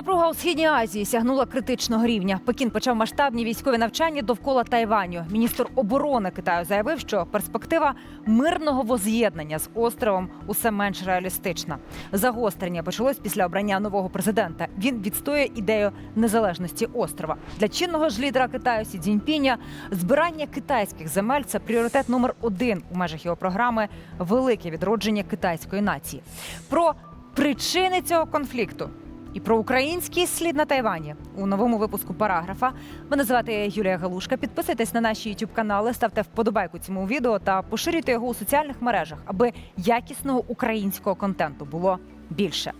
Напруга у східній Азії сягнула критичного рівня. Пекін почав масштабні військові навчання довкола Тайваню. Міністр оборони Китаю заявив, що перспектива мирного воз'єднання з островом усе менш реалістична. Загострення почалось після обрання нового президента. Він відстоює ідею незалежності острова. Для чинного ж лідера Китаю Сі Цзіньпіня збирання китайських земель це пріоритет номер один у межах його програми Велике відродження китайської нації. Про причини цього конфлікту і про український слід на Тайвані у новому випуску параграфа. Мене звати Юлія Галушка. Підписуйтесь на наші youtube канали, ставте вподобайку цьому відео та поширюйте його у соціальних мережах, аби якісного українського контенту було більше.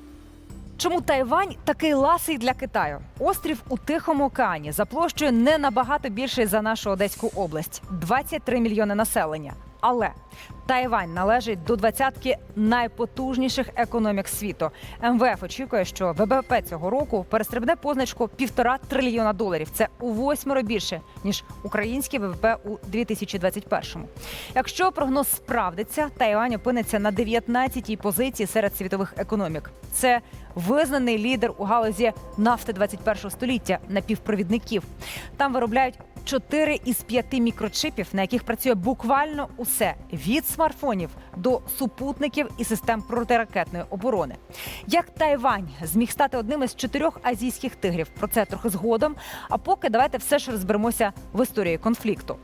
Чому Тайвань такий ласий для Китаю? Острів у Тихому океані за площею не набагато більший за нашу Одеську область 23 мільйони населення. Але Тайвань належить до двадцятки найпотужніших економік світу. МВФ очікує, що ВВП цього року перестрибне позначку півтора трильйона доларів. Це у восьмеро більше ніж українське ВВП у 2021-му. Якщо прогноз справдиться, Тайвань опиниться на 19-й позиції серед світових економік. Це визнаний лідер у галузі нафти 21 століття напівпровідників. Там виробляють 4 із 5 мікрочипів, на яких працює буквально усе від смартфонів до супутників і систем протиракетної оборони. Як Тайвань зміг стати одним із чотирьох азійських тигрів? Про це трохи згодом. А поки давайте все ж розберемося в історії конфлікту.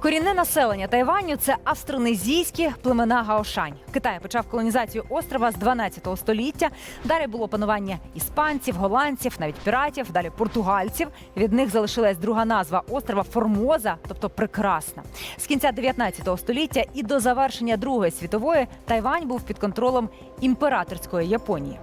Корінне населення Тайваню це австронезійські племена Гаошань. Китай почав колонізацію острова з 12 століття. Далі було панування іспанців, голландців, навіть піратів, далі португальців. Від них залишилась друга назва острова Формоза, тобто прекрасна. З кінця 19 століття і до завершення Другої світової Тайвань був під контролем імператорської Японії.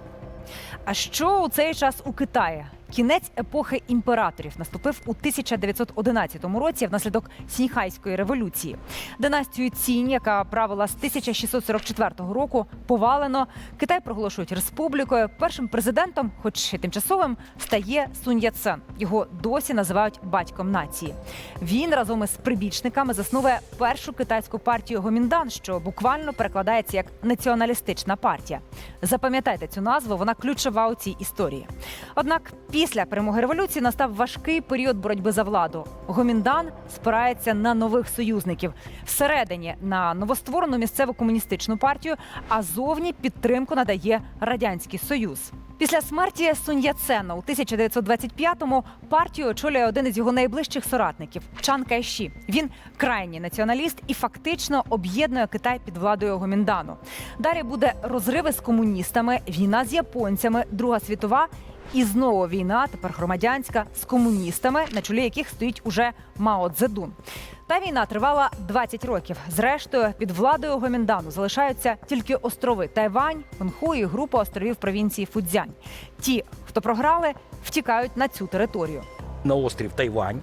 А що у цей час у Китаї? Кінець епохи імператорів наступив у 1911 році внаслідок Сіньхайської революції. Династію Цінь, яка правила з 1644 року, повалено. Китай проголошують республікою. Першим президентом, хоч і тимчасовим, стає Сунь Яцен. Його досі називають батьком нації. Він разом із прибічниками засновує першу китайську партію Гоміндан, що буквально перекладається як націоналістична партія. Запам'ятайте цю назву, вона ключова у цій історії. Однак після перемоги революції настав важкий період боротьби за владу. Гоміндан спирається на нових союзників всередині на новостворену місцеву комуністичну партію, а зовні підтримку надає радянський союз. Після смерті Сунь Яцена у 1925-му партію очолює один із його найближчих соратників Чан Кайші. Він крайній націоналіст і фактично об'єднує Китай під владою Гоміндану. Далі буде розриви з комуністами, війна з японцями, Друга світова. І знову війна, тепер громадянська, з комуністами, на чолі яких стоїть уже Мао Цзедун. Та війна тривала 20 років. Зрештою, під владою Гоміндану залишаються тільки острови Тайвань, Хонху і група островів провінції Фудзянь. Ті, хто програли, втікають на цю територію. на острів Тайвань.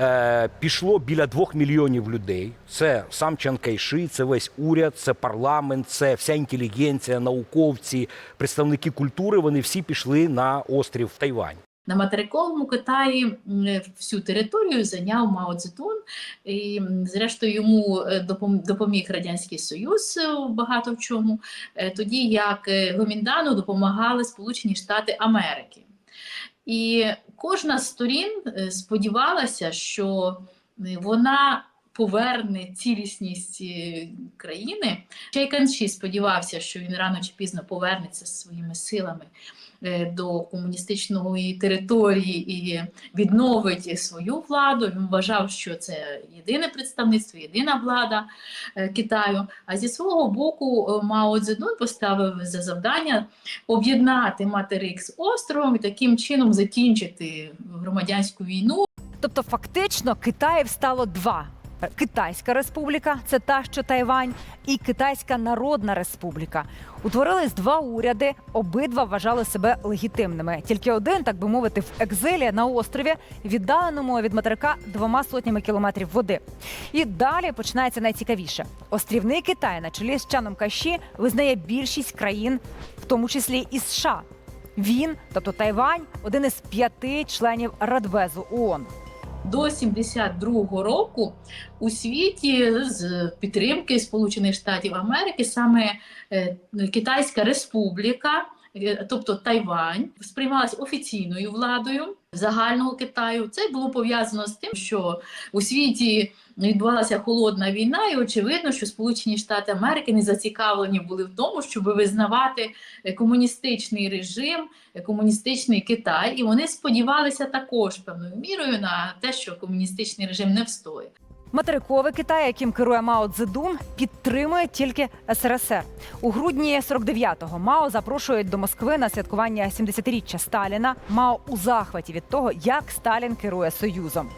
Е, пішло біля двох мільйонів людей. Це сам Чан Кайши, це весь уряд, це парламент, це вся інтелігенція, науковці, представники культури. Вони всі пішли на острів Тайвань. На материковому Китаї всю територію зайняв Мао Цзедун, і зрештою йому е, допоміг Радянський Союз е, багато в чому, тоді як Гоміндану допомагали Сполучені Штати Америки. І кожна з сторін е, сподівалася, що е, вона поверне цілісність е, країни. Чайканші сподівався, що він рано чи пізно повернеться зі своїми силами до комуністичної території і відновить свою владу. Він вважав, що це єдине представництво, єдина влада е, Китаю. А зі свого боку е, Мао Цзедун поставив за завдання об'єднати материк з островом і таким чином закінчити громадянську війну. Тобто, фактично, Китаїв стало два. Китайська республіка це та, що Тайвань, і Китайська Народна Республіка. Утворились два уряди, обидва вважали себе легітимними. Тільки один, так би мовити, в екзилі на острові, віддаленому від материка двома сотнями кілометрів води. І далі починається найцікавіше. Острівний Китай на чолі з Чаном Каші визнає більшість країн, в тому числі і США. Він, тобто Тайвань, один із п'яти членів Радбезу ООН. До 72-го року у світі з підтримки Сполучених Штатів Америки саме е, Китайська Республіка е, тобто Тайвань, сприймалась офіційною владою загального Китаю. Це було пов'язано з тим, що у світі відбувалася холодна війна, і очевидно, що Сполучені Штати Америки не зацікавлені були в тому, щоб визнавати комуністичний режим, комуністичний Китай, і вони сподівалися також певною мірою на те, що комуністичний режим не встоїть. Материковий Китай, яким керує Мао Цзедун, підтримує тільки СРСР. У грудні 49-го Мао запрошують до Москви на святкування 70-річчя Сталіна. Мао у захваті від того, як Сталін керує союзом.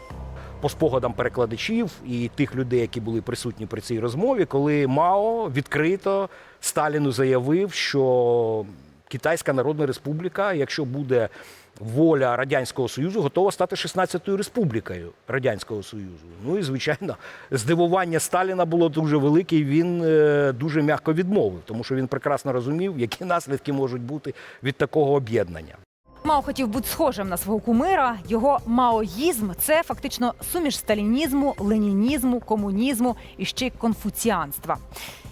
по спогадам перекладачів і тих людей, які були присутні при цій розмові, коли Мао відкрито Сталіну заявив, що Китайська Народна Республіка, якщо буде воля Радянського Союзу, готова стати 16-ю республікою Радянського Союзу. Ну і звичайно, здивування Сталіна було дуже велике, і він е, дуже м'яко відмовив, тому що він прекрасно розумів, які наслідки можуть бути від такого об'єднання. Мао хотів бути схожим на свого кумира. Його маоїзм це фактично суміш сталінізму, ленінізму, комунізму і ще й конфуціанства.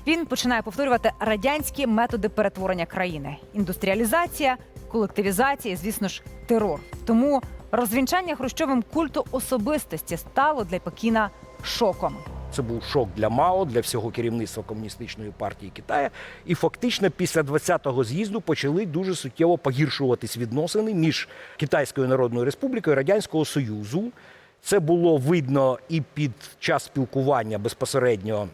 Він починає повторювати радянські методи перетворення країни: індустріалізація, колективізація, і, звісно ж, терор. Тому розвінчання Хрущовим культу особистості стало для Пекіна шоком. Це був шок для Мао, для всього керівництва комуністичної партії Китаю. І фактично після 20-го з'їзду почали дуже суттєво погіршуватись відносини між Китайською Народною Республікою і Радянського Союзу. Це було видно і під час спілкування безпосередньо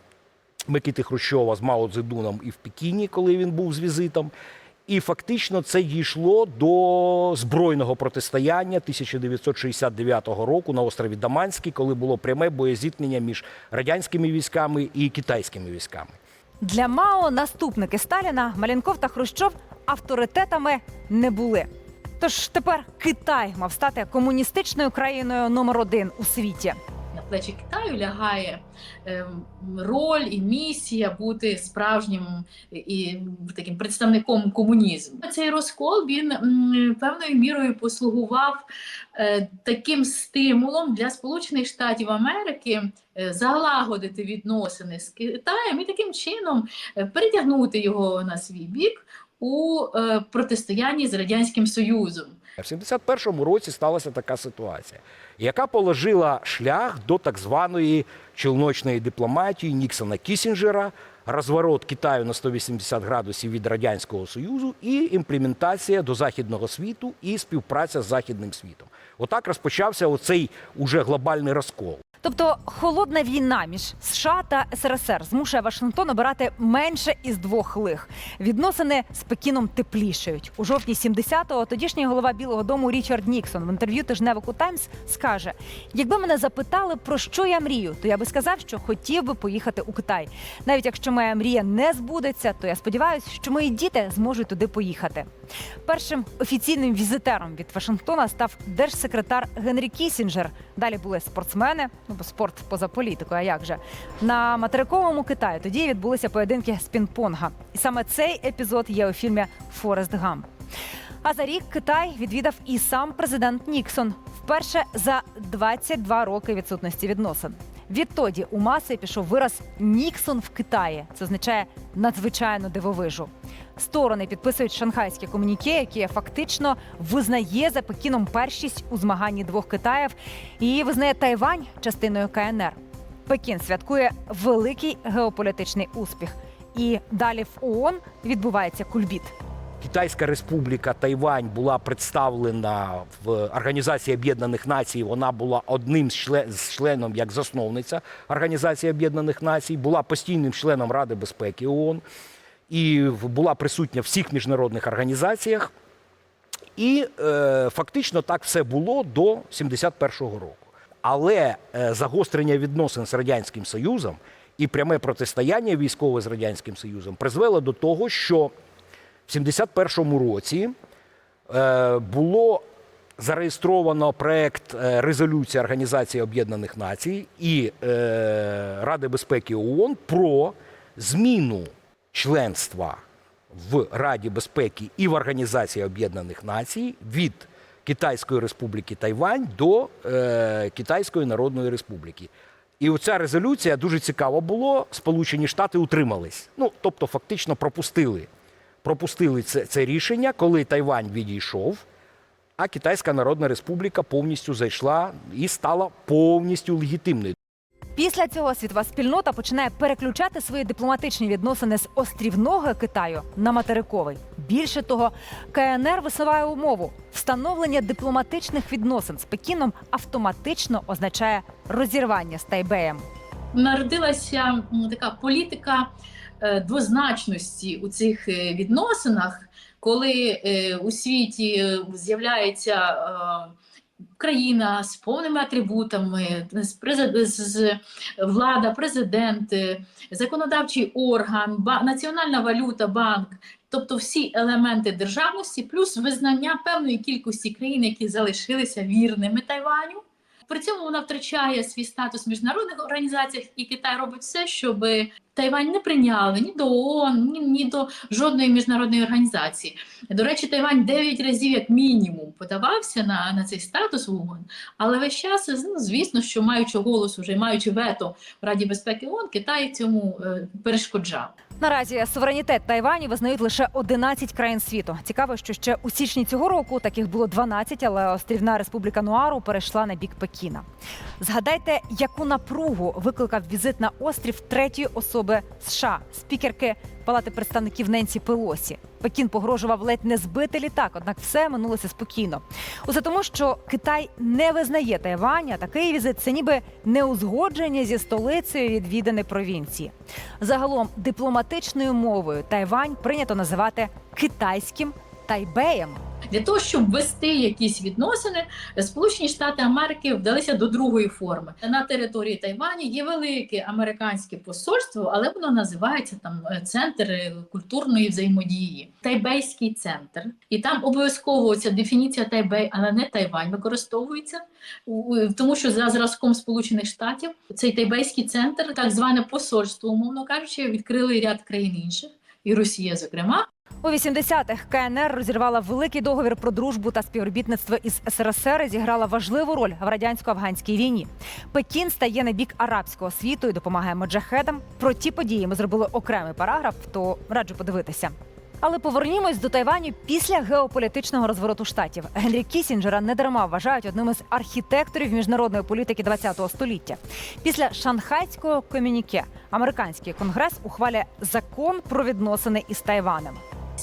Микити Хрущова з Мао Цзедуном і в Пекіні, коли він був з візитом. І фактично це дійшло до збройного протистояння 1969 року на острові Даманський, коли було пряме боєзіткнення між радянськими військами і китайськими військами. Для Мао наступники Сталіна Малянков та Хрущов авторитетами не були. Тож тепер Китай мав стати комуністичною країною номер один у світі. Плечі Китаю лягає ем, роль і місія бути справжнім і таким представником комунізму. Цей розкол він певною мірою послугував е, таким стимулом для Сполучених Штатів Америки е, залагодити відносини з Китаєм і таким чином е, перетягнути його на свій бік у е, протистоянні з радянським союзом. В 71-му році сталася така ситуація, яка положила шлях до так званої челночної дипломатії Ніксона Кісінджера, розворот Китаю на 180 градусів від Радянського Союзу і імплементація до західного світу і співпраця з західним світом. Отак розпочався оцей уже глобальний розкол. Тобто холодна війна між США та СРСР змушує Вашингтон обирати менше із двох лих. Відносини з Пекіном теплішають. У жовтні 70-го тодішній голова Білого Дому Річард Ніксон в інтерв'ю тижневику Таймс скаже: якби мене запитали про що я мрію, то я би сказав, що хотів би поїхати у Китай. Навіть якщо моя мрія не збудеться, то я сподіваюся, що мої діти зможуть туди поїхати. Першим офіційним візитером від Вашингтона став держсекретар Генрі Кісінджер. Далі були спортсмени, ну спорт поза політикою. А як же на материковому Китаї тоді відбулися поєдинки з пінг-понга. І саме цей епізод є у фільмі Форест Гамп. А за рік Китай відвідав і сам президент Ніксон вперше за 22 роки відсутності відносин. Відтоді у маси пішов вираз Ніксон в Китаї. Це означає надзвичайну дивовижу. Сторони підписують шанхайське комуніке, яке фактично визнає за Пекіном першість у змаганні двох Китаїв і визнає Тайвань частиною КНР. Пекін святкує великий геополітичний успіх. І далі в ООН відбувається кульбіт. Китайська республіка Тайвань була представлена в Організації Об'єднаних Націй. Вона була одним з член- з членом як засновниця Організації Об'єднаних Націй, була постійним членом Ради безпеки ООН і була присутня в всіх міжнародних організаціях. І е, фактично так все було до 71-го року. Але е, загострення відносин з Радянським Союзом і пряме протистояння військове з Радянським Союзом призвело до того, що в 71-му році е, було зареєстровано проект е, резолюції Організації Об'єднаних Націй і е, Ради безпеки ООН про зміну членства в Раді безпеки і в Організації Об'єднаних Націй від Китайської Республіки Тайвань до Китайської Народної Республіки. І оця резолюція дуже цікаво було. Сполучені Штати утримались. Ну тобто, фактично пропустили пропустили це, це рішення, коли Тайвань відійшов, а Китайська Народна Республіка повністю зайшла і стала повністю легітимною. Після цього світова спільнота починає переключати свої дипломатичні відносини з острівного Китаю на материковий. Більше того, КНР висуває умову: встановлення дипломатичних відносин з Пекіном автоматично означає розірвання з Тайбеєм. народилася така політика двозначності у цих е, відносинах, коли е, у світі е, з'являється е, країна з повними атрибутами, з, влада, президент, е, законодавчий орган, національна валюта, банк. Тобто всі елементи державності, плюс визнання певної кількості країн, які залишилися вірними Тайваню. При цьому вона втрачає свій статус в міжнародних організаціях, і Китай робить все, щоб Тайвань не прийняли ні до ООН, ні, ні до жодної міжнародної організації. До речі, Тайвань 9 разів, як мінімум, подавався на, на цей статус в ООН, але весь час, ну, звісно, що маючи голос, уже маючи вето в Раді безпеки ООН, Китай цьому е, перешкоджав. Наразі суверенітет Тайваню визнають лише 11 країн світу. Цікаво, що ще у січні цього року таких було 12, але острівна республіка Нуару перейшла на бік Пекіна. Згадайте, яку напругу викликав візит на острів третьої особи США, спікерки Палати представників Ненсі Пелосі. Пекін погрожував ледь не збити літак, однак все минулося спокійно. Усе тому, що Китай не визнає Тайваня, такий візит це ніби неузгодження зі столицею відвідини провінції. Загалом дипломатичною мовою Тайвань прийнято називати китайським Тайбеєм. Для того, щоб вести якісь відносини, Сполучені Штати Америки вдалися до другої форми. На території Тайвані є велике американське посольство, але воно називається там е, центр культурної взаємодії, Тайбейський центр. І там обов'язково ця дефініція Тайбей, але не Тайвань використовується, тому що за зразком Сполучених Штатів цей Тайбейський центр, так зване посольство, умовно кажучи, відкрили ряд країн інших, і Росія, зокрема. У 80-х КНР розірвала великий договір про дружбу та співробітництво із СРСР і зіграла важливу роль в радянсько-афганській війні. Пекін стає на бік арабського світу і допомагає моджахедам. Про ті події ми зробили окремий параграф, то раджу подивитися. Але повернімось до Тайваню після геополітичного розвороту штатів. Генрі Кісінджера недарма вважають одним із архітекторів міжнародної політики ХХ століття. Після шанхайського комюніке американський конгрес ухвалює закон про відносини із Тайванем.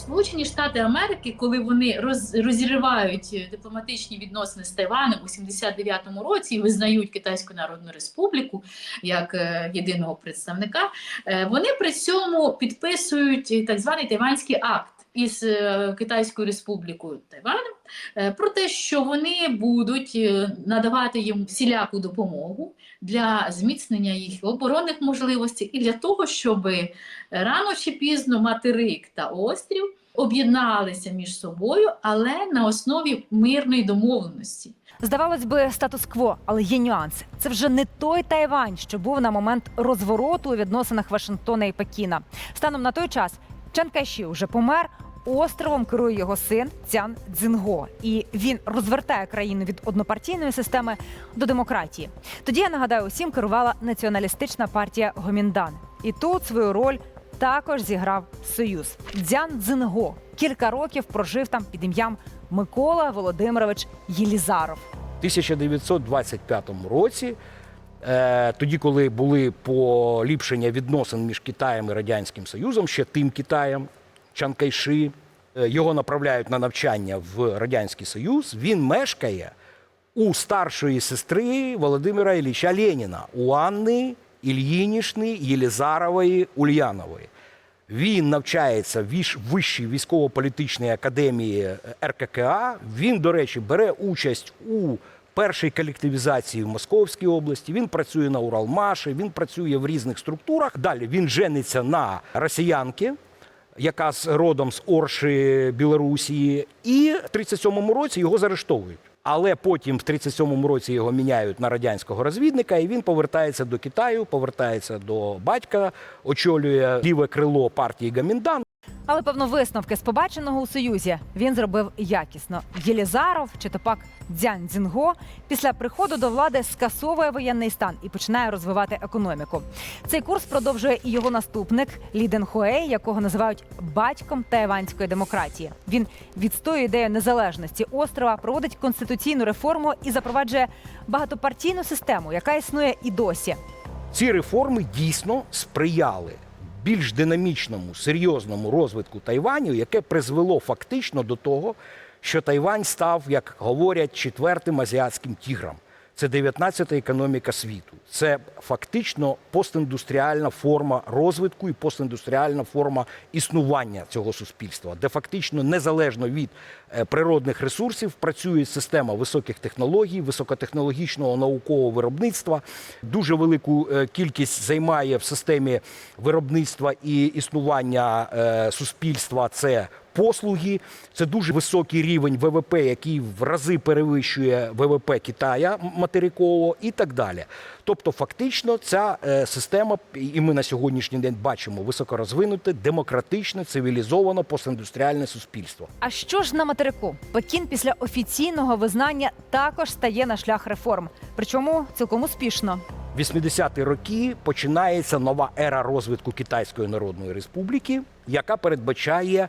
Сполучені Штати Америки, коли вони роз, розривають е, дипломатичні відносини з Тайванем у 79-му році і визнають Китайську Народну Республіку як е, єдиного представника, е, вони при цьому підписують е, так званий Тайванський акт. Із е, Китайською Республікою Тайванем про те, що вони будуть надавати їм всіляку допомогу для зміцнення їх оборонних можливостей і для того, щоби рано чи пізно материк та острів об'єдналися між собою, але на основі мирної домовленості. Здавалось би, статус-кво, але є нюанси. Це вже не той Тайвань, що був на момент розвороту у відносинах Вашингтона і Пекіна. Станом на той час Чан Кайші вже помер. Островом керує його син Цян Цзінго, і він розвертає країну від однопартійної системи до демократії. Тоді я нагадаю, усім керувала націоналістична партія Гоміндан. І тут свою роль також зіграв союз. Дзян Цзінго кілька років прожив там під ім'ям Микола Володимирович Єлізаров. В 1925 році, е, тоді, коли були поліпшення відносин між Китаєм і Радянським Союзом, ще тим Китаєм, Чан Кайши, е, його направляють на навчання в Радянський Союз. Він мешкає у старшої сестри Володимира Ілліча Леніна, у Анни Ільїнішни Єлізарової Ульянової. Він навчається в вищій військово-політичній академії е, РККА. Він, до речі, бере участь у першій колективізації в Московській області. Він працює на Уралмаші, він працює в різних структурах. Далі він жениться на росіянки, яка з родом з Орші Білорусії, і в 37-му році його заарештовують. Але потім в 37-му році його міняють на радянського розвідника, і він повертається до Китаю, повертається до батька, очолює ліве крило партії Гаміндан. Але певно висновки з побаченого у союзі він зробив якісно. Єлізаров чи то пак Дзян Цзінго після приходу до влади скасовує воєнний стан і починає розвивати економіку. Цей курс продовжує і його наступник Лі Ден Хуей, якого називають батьком тайванської демократії. Він відстоює ідею незалежності острова, проводить конституційну реформу і запроваджує багатопартійну систему, яка існує і досі. Ці реформи дійсно сприяли більш динамічному, серйозному розвитку Тайваню, яке призвело фактично до того, що Тайвань став, як говорять, четвертим азіатським тігром. Це 19-та економіка світу. Це фактично постіндустріальна форма розвитку і постіндустріальна форма існування цього суспільства, де фактично незалежно від е, природних ресурсів працює система високих технологій, високотехнологічного наукового виробництва. Дуже велику е, кількість займає в системі виробництва і існування е, суспільства. Це послуги, це дуже високий рівень ВВП, який в рази перевищує ВВП Китая материкового і так далі. Тобто, фактично, ця е, система, і ми на сьогоднішній день бачимо високорозвинуте, демократичне, цивілізоване постіндустріальне суспільство. А що ж на материку? Пекін після офіційного визнання також стає на шлях реформ, причому цілком успішно. 80-ті роки починається нова ера розвитку Китайської Народної Республіки, яка передбачає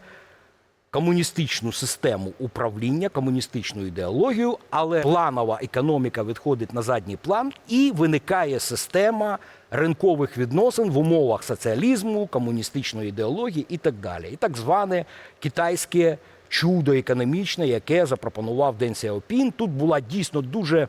комуністичну систему управління, комуністичну ідеологію, але планова економіка відходить на задній план і виникає система ринкових відносин в умовах соціалізму, комуністичної ідеології і так далі. І так зване китайське чудо економічне, яке запропонував Ден Сяопін. Тут була дійсно дуже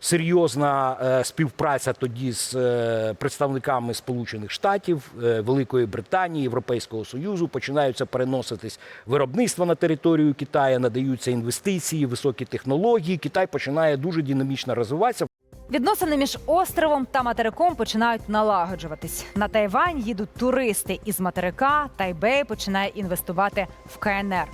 серйозна е, співпраця тоді з е, представниками Сполучених Штатів, е, Великої Британії, Європейського Союзу. Починаються переноситись виробництва на територію Китаю, надаються інвестиції, високі технології. Китай починає дуже динамічно розвиватися. Відносини між островом та материком починають налагоджуватись. На Тайвань їдуть туристи із материка. Тайбей починає інвестувати в КНР.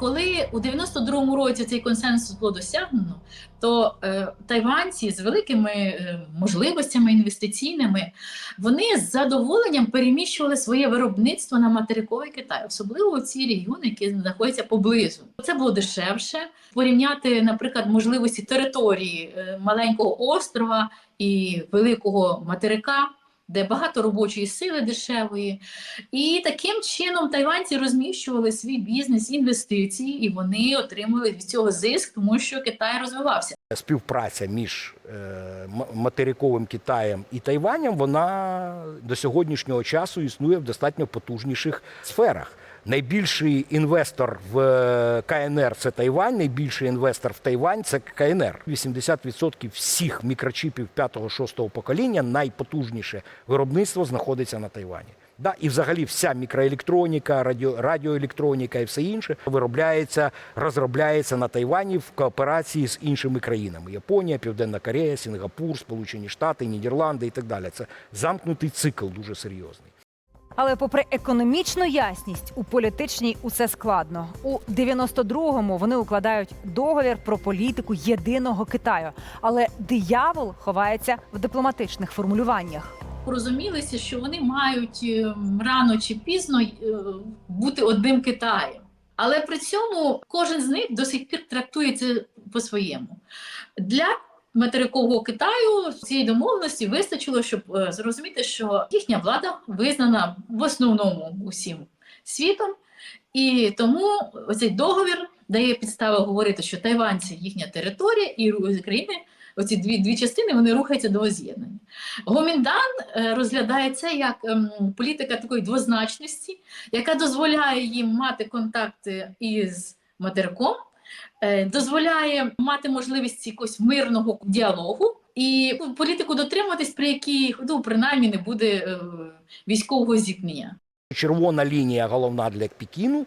Коли у 92-му році цей консенсус було досягнено, то е, тайванці з великими е, можливостями інвестиційними вони з задоволенням переміщували своє виробництво на материковий Китай, особливо у ці регіони, які знаходяться поблизу. Це було дешевше порівняти, наприклад, можливості території е, маленького острова і великого материка. Де багато робочої сили дешевої, і таким чином тайванці розміщували свій бізнес, інвестиції, і вони отримали від цього зиск, тому що Китай розвивався. Співпраця між е, материковим Китаєм і Тайванем вона до сьогоднішнього часу існує в достатньо потужніших сферах. Найбільший інвестор в е, КНР це Тайвань, найбільший інвестор в Тайвань це КНР. 80% всіх мікрочіпів 5-6 покоління, найпотужніше виробництво знаходиться на Тайвані. Да, і взагалі вся мікроелектроніка, радіо, радіоелектроніка і все інше виробляється, розробляється на Тайвані в кооперації з іншими країнами: Японія, Південна Корея, Сінгапур, Сполучені Штати, Нідерланди і так далі. Це замкнутий цикл дуже серйозний. Але попри економічну ясність, у політичній усе складно. У 92-му вони укладають договір про політику єдиного Китаю. Але диявол ховається в дипломатичних формулюваннях. Порозумілися, що вони мають е, рано чи пізно е, бути одним Китаєм. Але при цьому кожен з них до сих пір трактується по-своєму. Для материкового Китаю цієї домовленості вистачило, щоб е, зрозуміти, що їхня влада визнана в основному усім світом, і тому цей договір дає підстави говорити, що Тайвань це їхня територія, і країни, оці дві, дві частини, вони рухаються до воз'єднання. Гоміндан е, розглядає це як ем, політика такої двозначності, яка дозволяє їм мати контакти із материком, дозволяє мати можливість якогось мирного діалогу і ну, політику дотримуватись, при якій ну, принаймні не буде е, військового зіткнення. Червона лінія головна для Пекіну,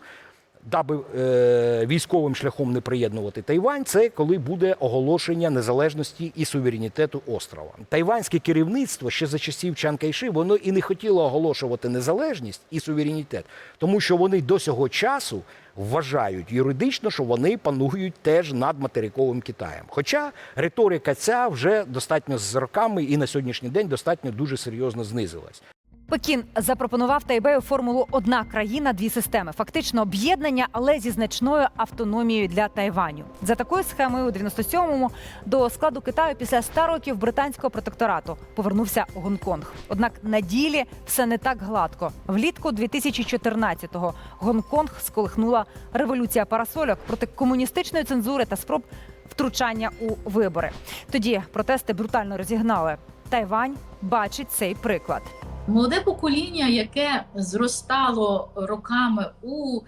даби е, військовим шляхом не приєднувати Тайвань, це коли буде оголошення незалежності і суверенітету острова. Тайванське керівництво ще за часів Чан Кайши воно і не хотіло оголошувати незалежність і суверенітет, тому що вони до цього часу вважають юридично, що вони панують теж над материковим Китаєм. Хоча риторика ця вже достатньо з роками і на сьогоднішній день достатньо дуже серйозно знизилась. Пекін запропонував Тайбею формулу одна країна, дві системи. Фактично об'єднання, але зі значною автономією для Тайваню. За такою схемою у 97-му до складу Китаю після 100 років британського протекторату повернувся Гонконг. Однак на ділі все не так гладко. Влітку 2014-го Гонконг сколихнула революція парасольок проти комуністичної цензури та спроб втручання у вибори. Тоді протести брутально розігнали. Тайвань бачить цей приклад. Молоде покоління, яке зростало роками у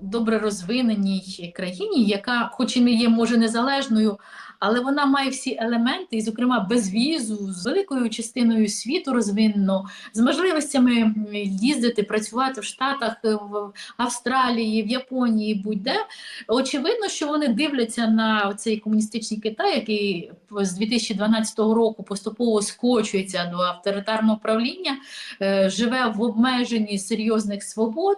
добре розвиненій країні, яка, хоч і не є може незалежною, але вона має всі елементи, і, зокрема, без візу, з великою частиною світу розвинено, з можливостями їздити, працювати в Штатах, е, в Австралії, в Японії, будь-де. Очевидно, що вони дивляться на цей комуністичний Китай, який з 2012 року поступово скочується до авторитарного правління, е, живе в обмеженні серйозних свобод.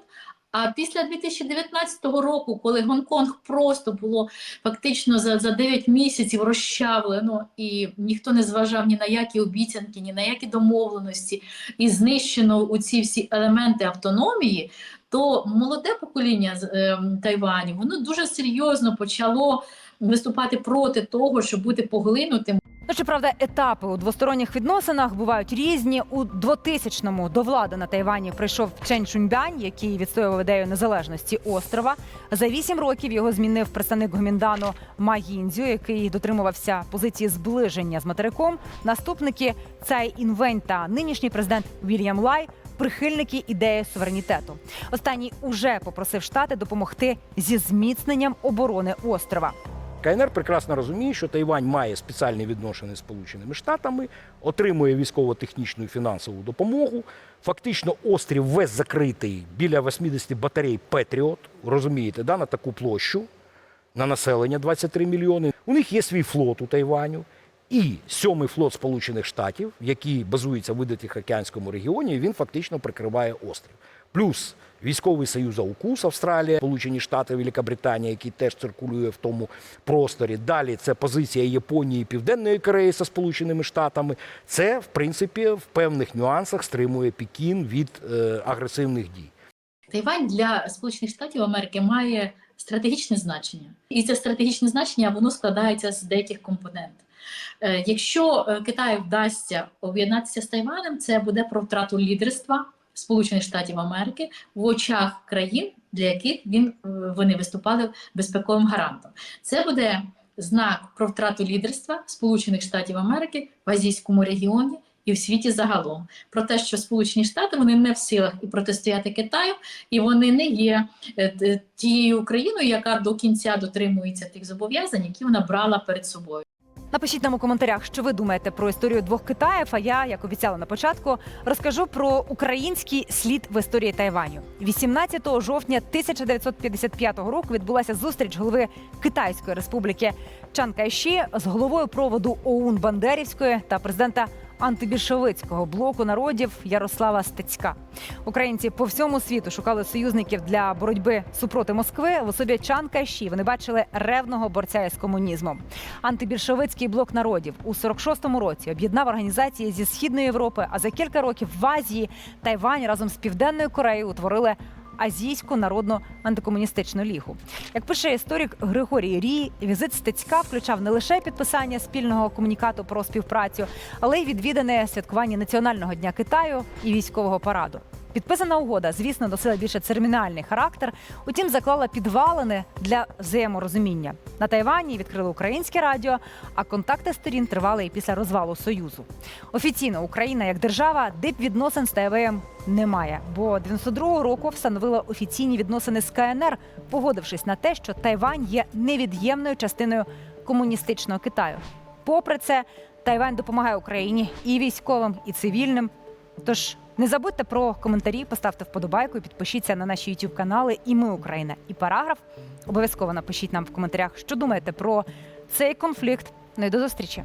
А після 2019 року, коли Гонконг просто було фактично за, за 9 місяців розчавлено, і ніхто не зважав ні на які обіцянки, ні на які домовленості, і знищено у ці всі елементи автономії, то молоде покоління з е, Тайваню воно дуже серйозно почало виступати проти того, щоб бути поглинутим Ну, щоправда, етапи у двосторонніх відносинах бувають різні. У 2000-му до влади на Тайвані прийшов Чен Чуньбянь, який відстоював ідею незалежності острова. За вісім років його змінив представник Гоміндану Ма Гіндзю, який дотримувався позиції зближення з материком. Наступники Цай Інвень та нинішній президент Вільям Лай. Прихильники ідеї суверенітету. Останній уже попросив штати допомогти зі зміцненням оборони острова. КНР прекрасно розуміє, що Тайвань має спеціальні відношення з Сполученими Штатами, отримує військово-технічну і фінансову допомогу. Фактично, острів весь закритий біля 80 батарей Петріот. Розумієте, да, на таку площу, на населення 23 мільйони. У них є свій флот у Тайваню. І сьомий флот Сполучених Штатів, який базується в Тихоокеанському регіоні, він фактично прикриває острів. Плюс військовий союз АУКУС, Австралія, Сполучені Штати, Велика який теж циркулює в тому просторі. Далі це позиція Японії, Південної Кореї зі Сполученими Штатами. Це, в принципі, в певних нюансах стримує Пекін від е, агресивних дій. Тайвань для Сполучених Штатів Америки має стратегічне значення, і це стратегічне значення воно складається з деяких компонентів. Е, Якщо е, Китаю вдасться об'єднатися з Тайванем, це буде про втрату лідерства Сполучених Штатів Америки в очах країн, для яких він е, вони виступали безпековим гарантом. Це буде знак про втрату лідерства Сполучених Штатів Америки в азійському регіоні і в світі загалом. Про те, що Сполучені Штати вони не в силах і протистояти Китаю, і вони не є е, тією країною, яка до кінця дотримується тих зобов'язань, які вона брала перед собою. Напишіть нам у коментарях, що ви думаєте про історію двох Китаїв. А я, як обіцяла на початку, розкажу про український слід в історії Тайваню. 18 жовтня 1955 року відбулася зустріч голови Китайської республіки Чан Кайші з головою проводу ОУН Бандерівської та президента антибільшовицького блоку народів Ярослава Стецька. Українці по всьому світу шукали союзників для боротьби супроти Москви в особі Чан Кайші. Вони бачили ревного борця із комунізмом. Антибільшовицький блок народів у 46-му році об'єднав організації зі східної Європи. А за кілька років в Азії Тайвань разом з Південною Кореєю утворили. Азійську народну антикомуністичну лігу, як пише історик Григорій Рій, візит Стецька включав не лише підписання спільного комунікату про співпрацю, але й відвідане святкування національного дня Китаю і військового параду. Підписана угода, звісно, носила більше церемоніальний характер, утім заклала підвалини для взаєморозуміння. На Тайвані відкрили українське радіо, а контакти сторін тривали і після розвалу союзу. Офіційно Україна як держава дип відносин з Тайвеєм немає, бо 92-го року встановила офіційні відносини з КНР, погодившись на те, що Тайвань є невід'ємною частиною комуністичного Китаю. Попри це, Тайвань допомагає Україні і військовим, і цивільним. Тож не забудьте про коментарі, поставте вподобайку і підпишіться на наші youtube канали І ми Україна і параграф. Обов'язково напишіть нам в коментарях, що думаєте про цей конфлікт. Ну і до зустрічі.